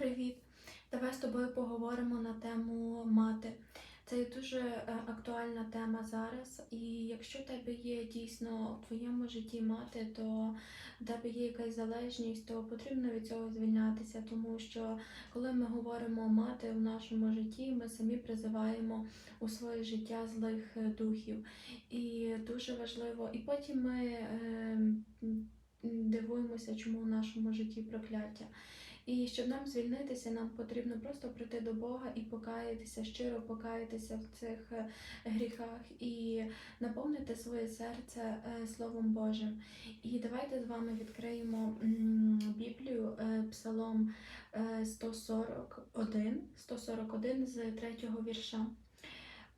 Привіт! Давай з тобою поговоримо на тему мати. Це дуже е, актуальна тема зараз. І якщо в тебе є дійсно в твоєму житті мати, то в тебе є якась залежність, то потрібно від цього звільнятися, тому що коли ми говоримо мати в нашому житті, ми самі призиваємо у своє життя злих е, духів. І дуже важливо, і потім ми е, дивуємося, чому в нашому житті прокляття. І щоб нам звільнитися, нам потрібно просто прийти до Бога і покаятися, щиро покаятися в цих е, гріхах і наповнити своє серце е, Словом Божим. І давайте з вами відкриємо Біблію, е, Псалом е, 141, 141 з третього вірша.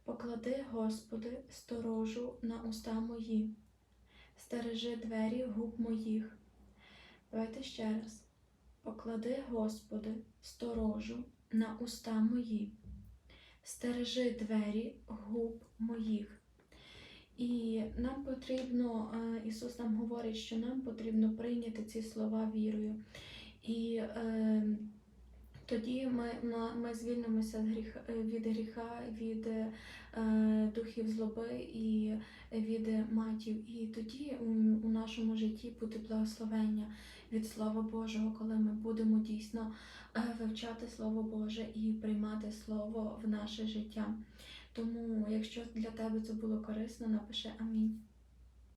Поклади, Господи, сторожу на уста мої, стережи двері губ моїх. Давайте ще раз. Поклади, Господи, сторожу на уста мої, стережи двері губ моїх. І нам потрібно, е, Ісус нам говорить, що нам потрібно прийняти ці слова вірою. І е, тоді ми, ми звільнимося е, від гріха, від е, духів злоби і від матів. І тоді у, у нашому житті буде благословення від Слова Божого, коли ми будемо дійсно е, вивчати Слово Боже і приймати Слово в наше життя. Тому, якщо для тебе це було корисно, напиши Амінь.